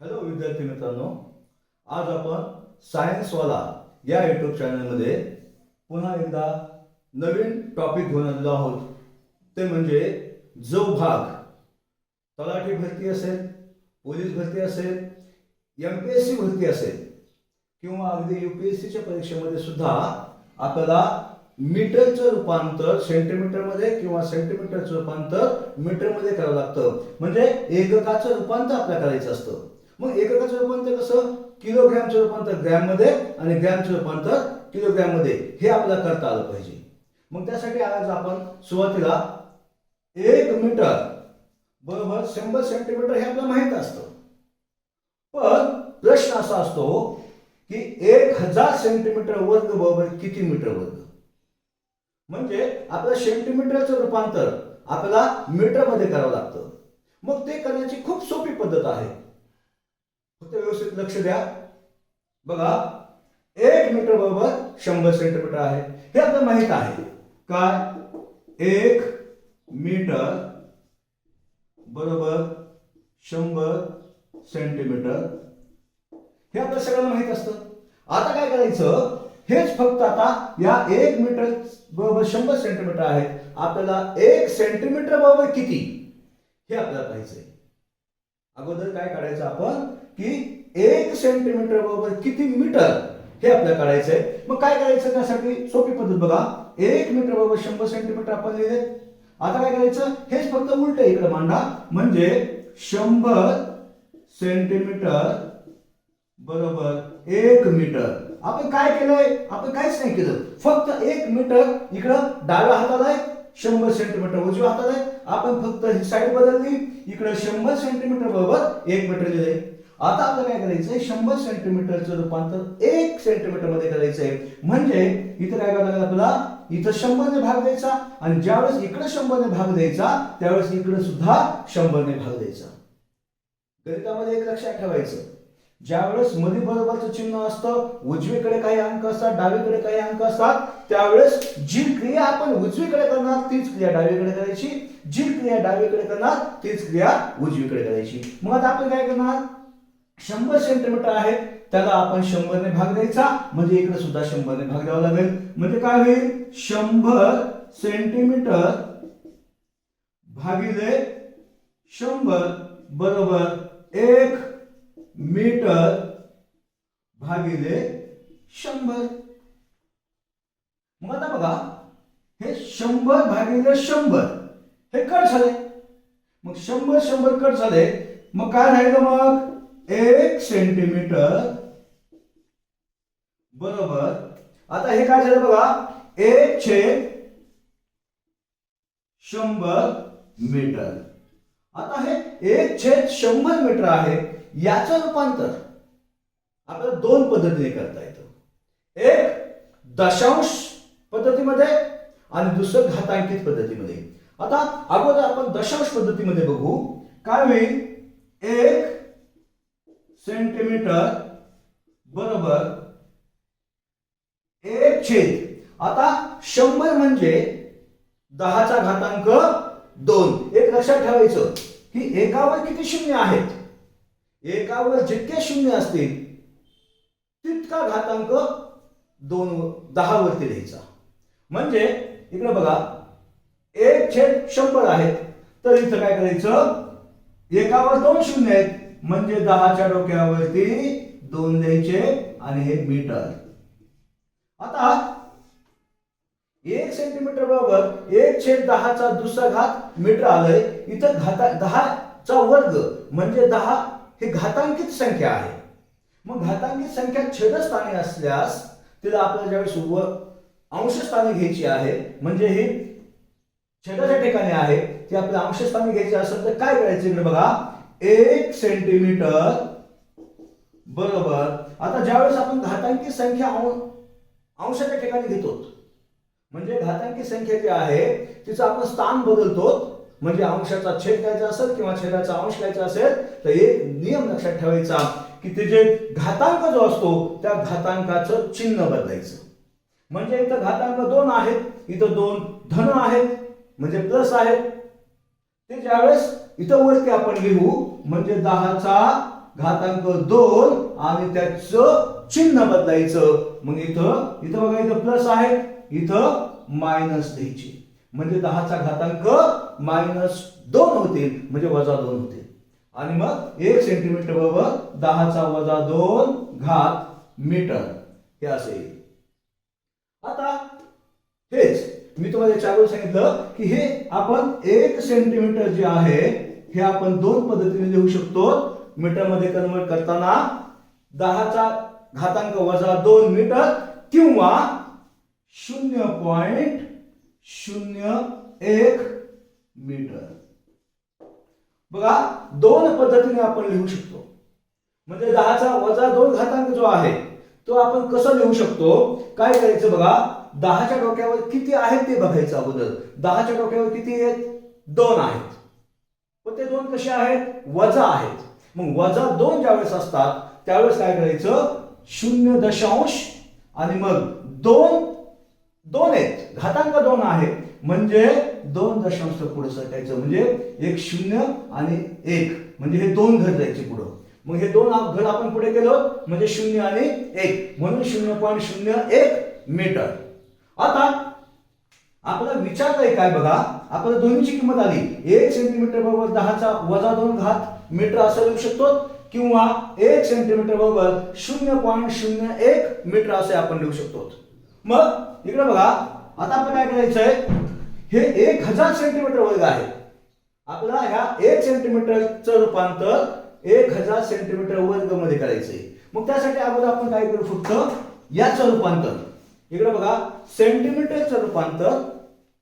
Hello विद्यार्थी मित्रांनो. आज आपण सायन्सवाला या युट्यूब चॅनलमध्ये पुन्हा एकदा नवीन टॉपिक घेऊन आलेलो आहोत. ते म्हणजे जो भाग तलाठी भरती असेल पोलीस भरती असेल एम पी एस सी भरती असेल किंवा अगदी यू पी एस सीच्या परीक्षेमध्ये सुद्धा आपल्याला मीटरचं रूपांतर सेंटीमीटरमध्ये किंवा सेंटीमीटरचं रूपांतर मीटरमध्ये करावं लागतं. म्हणजे एककाचं रूपांतर आपल्याला करायचं असतं. मग एककाचं रूपांतर कसं? किलोग्रॅमचं रूपांतर ग्रॅममध्ये आणि ग्रॅमचं रूपांतर किलोग्रॅममध्ये. हे आपल्याला करता आलं पाहिजे. मग त्यासाठी आज आपण सुरुवातीला एक मीटर बरोबर शंभर सेंटीमीटर हे आपल्याला माहीत असतं. पण प्रश्न असा असतो की एक हजार सेंटीमीटर वर्ग बरोबर किती मीटर वर्ग? म्हणजे आपल्या सेंटीमीटरचं रूपांतर आपल्याला मीटरमध्ये करावं लागतं. मग ते करण्याची खूप सोपी पद्धत आहे. फक्त व्यवस्थित लक्ष द्या. बघा एक मीटर बरोबर शंभर सेंटीमीटर आहे. हे आपल्याला माहीत आहे. काय? एक मीटर बरोबर शंभर सेंटीमीटर हे आपल्या सगळ्यांना माहीत असतं. आता काय करायचं? हेच फक्त आता या एक मीटर बरोबर शंभर सेंटीमीटर आहे. आपल्याला एक सेंटीमीटर बरोबर किती? हे आपल्याला पाहिजे अगोदर काय काढायचं आपण? की एक सेंटीमीटर बरोबर किती मीटर हे आपल्याला काढायचंय. मग काय करायचं त्यासाठी? सोपी पद्धत बघा. एक मीटर बरोबर शंभर सेंटीमीटर आपण लिहिले. आता काय करायचं? हेच फक्त उलट इकडे मांडा. म्हणजे शंभर सेंटीमीटर बरोबर एक मीटर आपण काय केलंय? आपण काहीच नाही केलं. फक्त एक मीटर इकडं डाव्या हाताला आहे. शंभर सेंटीमीटर उजव्या हाताला आहे. आपण फक्त ही साईड बदलली. इकडे शंभर सेंटीमीटर बरोबर एक मीटर लिहिले. आता आपल्याला काय करायचंय? शंभर सेंटीमीटरचं रूपांतर एक सेंटीमीटरमध्ये करायचंय. म्हणजे इथं काय करायला लागेल आपल्याला? इथं शंभरने भाग द्यायचा आणि ज्यावेळेस इकडे शंभरने भाग द्यायचा त्यावेळेस इकडे सुद्धा शंभरने भाग द्यायचा. गणितामध्ये एक लक्षात ठेवायचं. ज्यावेळेस मध्ये बरोबरचं चिन्ह असतं उजवीकडे काही अंक असतात डावीकडे काही अंक असतात त्यावेळेस जी क्रिया आपण उजवीकडे करणार तीच क्रिया डावीकडे करायची. जी क्रिया डावीकडे करणार तीच क्रिया उजवीकडे करायची. मग आता आपण काय करणार? शंभर सेंटीमीटर आहे त्याला आपण शंभरने भाग द्यायचा. म्हणजे इकडे सुद्धा शंभरने भाग द्यावा लागेल. म्हणजे काय होईल? शंभर सेंटीमीटर भागिले शंभर बरोबर एक मीटर भागिले शंभर. मग आता बघा हे शंभर भागिले शंभर हे कट झाले. मग शंभर शंभर कट झाले मग काय राहिलं मग? एक सेंटीमीटर बरोबर. आता हे काय झालं बघा? एक छेद शंभर मीटर आता हे एक छेद शंभर मीटर आहे याचं रूपांतर आपल्याला दोन पद्धतीने करता येतं. एक दशांश पद्धतीमध्ये आणि दुसरं घातांकित पद्धतीमध्ये. आता अगोदर आपण दशांश पद्धतीमध्ये बघू. काय होईल? एक सेंटीमीटर बरोबर एक छेद. आता शंभर म्हणजे दहाचा घातांक दोन. एक लक्षात ठेवायचं की एकावर किती शून्य आहेत? एकावर जितके शून्य असतील तितका घातांक दोन दहा वरती लिहायचा. म्हणजे इकडे बघा एक छेद शंभर आहेत. तर इथं काय करायचं? एकावर दोन शून्य आहेत. म्हणजे दहाच्या डोक्यावरती दोन द्यायचे आणि हे मीटर आता एक सेंटीमीटर बरोबर एक छेद दहाचा दुसरा घात मीटर आलंय. इथं घाता दहाचा वर्ग म्हणजे दहा हे घातांकित संख्या आहे. मग घातांकित संख्या छेदस्थानी असल्यास तिला आपल्याला ज्यावेळेस व अंशस्थानी घ्यायची आहे म्हणजे ही छेदाच्या ठिकाणी आहे ती आपल्या अंशस्थानी घ्यायची असेल तर काय करायचं इकडे बघा? एक सेंटीमीटर बरोबर. आता ज्यावेळेस आपण घातांकी संख्या अंश- अंशाच्या ठिकाणी घेतो म्हणजे घातांकी संख्या जी आहे तिचं आपण स्थान बदलतो म्हणजे अंशाचा छेद घ्यायचा असेल किंवा छेदाचा अंश घ्यायचा असेल तर एक नियम लक्षात ठेवायचा की ते जे घातांक जो असतो त्या घातांकाचं चिन्ह बदलायचं. म्हणजे इथं घातांक दोन आहेत इथं दोन धन आहेत म्हणजे प्लस आहेत. ते ज्यावेळेस इथं वरती आपण लिहू म्हणजे दहाचा घातांक दोन आणि त्याच चिन्ह बदलायचं. मग इथं इथं बघा इथं प्लस आहे. इथं मायनस द्यायची. म्हणजे दहाचा घातांक मायनस दोन होतील म्हणजे वजा दोन होतील आणि मग एक सेंटीमीटर बरोबर दहाचा वजा दोन घात मीटर हे असे. येईल आता हेच. मी तुम्हाला चार अगोदर सांगितलं की हे आपण एक सेंटीमीटर जे आहे हे आपण दोन पद्धतीने लिहू शकतो. मीटरमध्ये कन्वर्ट करताना दहाचा घातांक वजा दोन मीटर किंवा शून्य पॉइंट शून्य एक मीटर. बघा दोन पद्धतीने आपण लिहू शकतो. म्हणजे दहाचा वजा दोन घातांक जो आहे तो आपण कसं लिहू शकतो? काय करायचं बघा? दहाच्या डोक्यावर किती आहेत ते बघायचं अगोदर. दहाच्या डोक्यावर किती आहेत? दोन आहेत. ते दोन कसे आहेत? वजा आहेत. मग वजा दोन ज्यावेळेस असतात त्यावेळेस काय करायचं? शून्य दशांश आणि मग दोन दोन आहेत. घातांक दोन आहे. म्हणजे दोन दशांश पुढे सरकायचं म्हणजे एक शून्य आणि एक. म्हणजे हे दोन घर जायचे पुढं. मग हे दोन घर आपण पुढे गेलो म्हणजे शून्य आणि एक. म्हणून शून्य पॉईंट शून्य एक मीटर. आता आपला विचारलंय काय बघा? आपल्याला दोन्हीची किंमत आली. एक सेंटीमीटर बरोबर दहाचा वजा दोन घात मीटर असं लिहू शकतो. किंवा एक सेंटीमीटर बरोबर शून्य पॉईंट शून्य एक मीटर असे आपण लिहू शकतो. मग इकडे बघा. आता आपण काय करायचंय? हे एक हजार सेंटीमीटर वर्ग आहे. आपल्याला ह्या एक सेंटीमीटरचं रूपांतर एक हजार सेंटीमीटर वर्गमध्ये करायचंय. मग त्यासाठी अगोदर आपण काय करू फक्त? याचं रूपांतर. इकडे बघा. सेंटीमीटरचं रूपांतर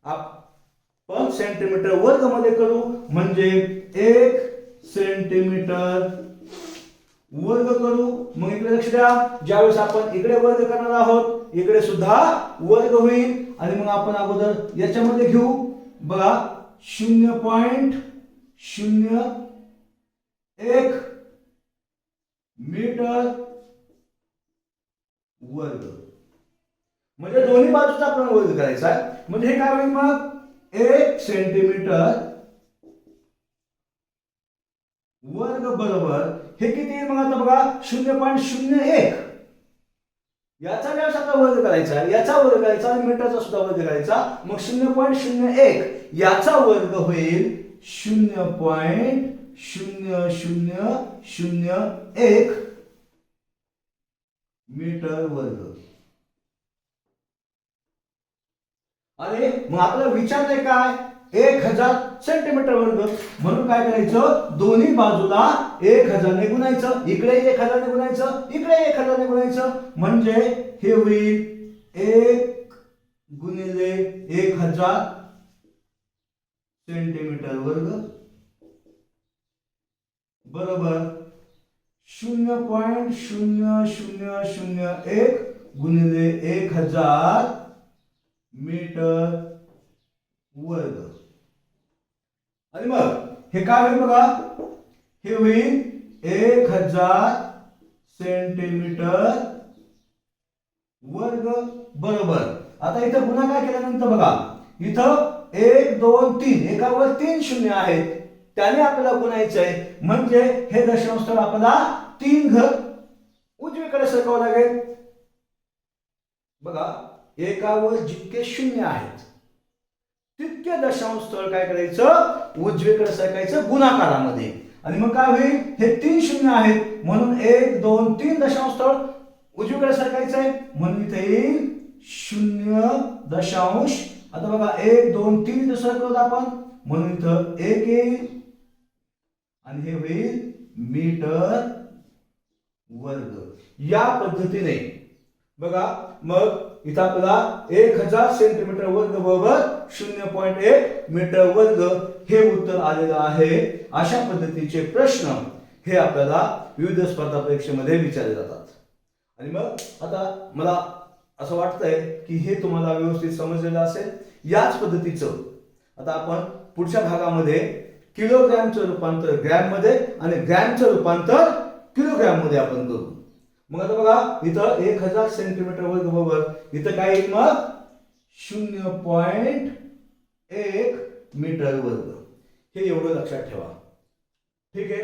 आपण सेंटीमीटर वर्गमध्ये करू म्हणजे एक सेंटीमीटर वर्ग करू. मग इकडे लक्ष द्या. ज्यावेळेस आपण इकडे वर्ग करणार आहोत इकडे सुद्धा वर्ग होईल. आणि मग आपण अगोदर याच्यामध्ये घेऊ. बघा शून्य पॉइंट शून्य एक मीटर वर्ग. म्हणजे दोन्ही बाजूचा आपण वर्ग करायचा आहे. म्हणजे हे काय होईल मग? एक सेंटीमीटर वर्ग बरोबर हे किती मग आता बघा? शून्य पॉईंट शून्य एक. याचा व्यास आता वर्ग करायचा याचा वर्ग करायचा आणि मीटरचा सुद्धा वर्ग करायचा. मग शून्य पॉईंट शून्य एक. याचा वर्ग होईल शून्य पॉईंट शून्य शून्य शून्य एक मीटर वर्ग. अरे मग आपला विचारलंय काय? एक हजार सेंटीमीटर वर्ग म्हणून काय करायचं? दोन्ही बाजूला एक हजारने गुणायचं. इकडे एक हजारने गुणायचं. इकडे एक हजारने गुणायचं. म्हणजे हे होईल एक गुणिले एक हजार सेंटीमीटर वर्ग बरोबर? शून्य पॉइंट शून्य शून्य शून्य एक गुणिले एक हजार मीटर वर्ग. आणि मग हे काय होईल बघा? हे होईल एक हजार सेंटीमीटर वर्ग बरोबर. आता इथं गुणाकार केल्यानंतर बघा. इथं एक दोन तीन. एकावर तीन शून्य आहेत. त्याने आपल्याला गुणायचं आहे. म्हणजे हे दशांश स्थळ आपल्याला तीन घर उजवीकडे सरकावं लागेल. बघा. एकावर जितके शून्य आहेत तितके दशांश स्थळ काय करायचं? उजवीकडे सरकायचं गुणाकारामध्ये. आणि मग काय होईल? हे तीन शून्य आहेत. म्हणून एक दोन तीन दशांश स्थळ उजवीकडे सरकायचं आहे म्हणून इथे येईल शून्य दशांश. आता बघा एक दोन तीन इथं सरकवत आपण. म्हणून इथं एक येईल. आणि हे होईल मीटर वर्ग. या पद्धतीने बघा मग इथं आपल्याला एक हजार सेंटीमीटर वर्ग बरोबर शून्य पॉईंट एक मीटर वर्ग हे उत्तर आलेलं आहे. अशा पद्धतीचे प्रश्न हे आपल्याला विविध स्पर्धा परीक्षेमध्ये विचारले जातात. आणि मग आता मला असं वाटतंय की हे तुम्हाला व्यवस्थित समजलेलं असेल. याच पद्धतीचं आता आपण पुढच्या भागामध्ये किलोग्रॅमचं रूपांतर ग्रॅममध्ये आणि ग्रॅमचं रूपांतर किलोग्रॅममध्ये आपण करू मग आता बघा इथं एक हजार सेंटीमीटर वर्ग बरोबर इथं काय येईल मग? शून्य पॉइंट एक मीटर वर्ग हे एवढं लक्षात ठेवा. ठीक आहे?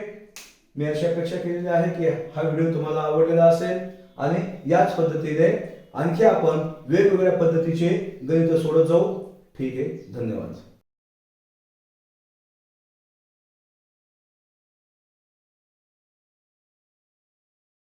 मी अशी अपेक्षा केलेली आहे की हा व्हिडिओ तुम्हाला आवडलेला असेल आणि याच पद्धतीने आणखी आपण वेगवेगळ्या पद्धतीचे गणित सोडत जाऊ. ठीक आहे? धन्यवाद.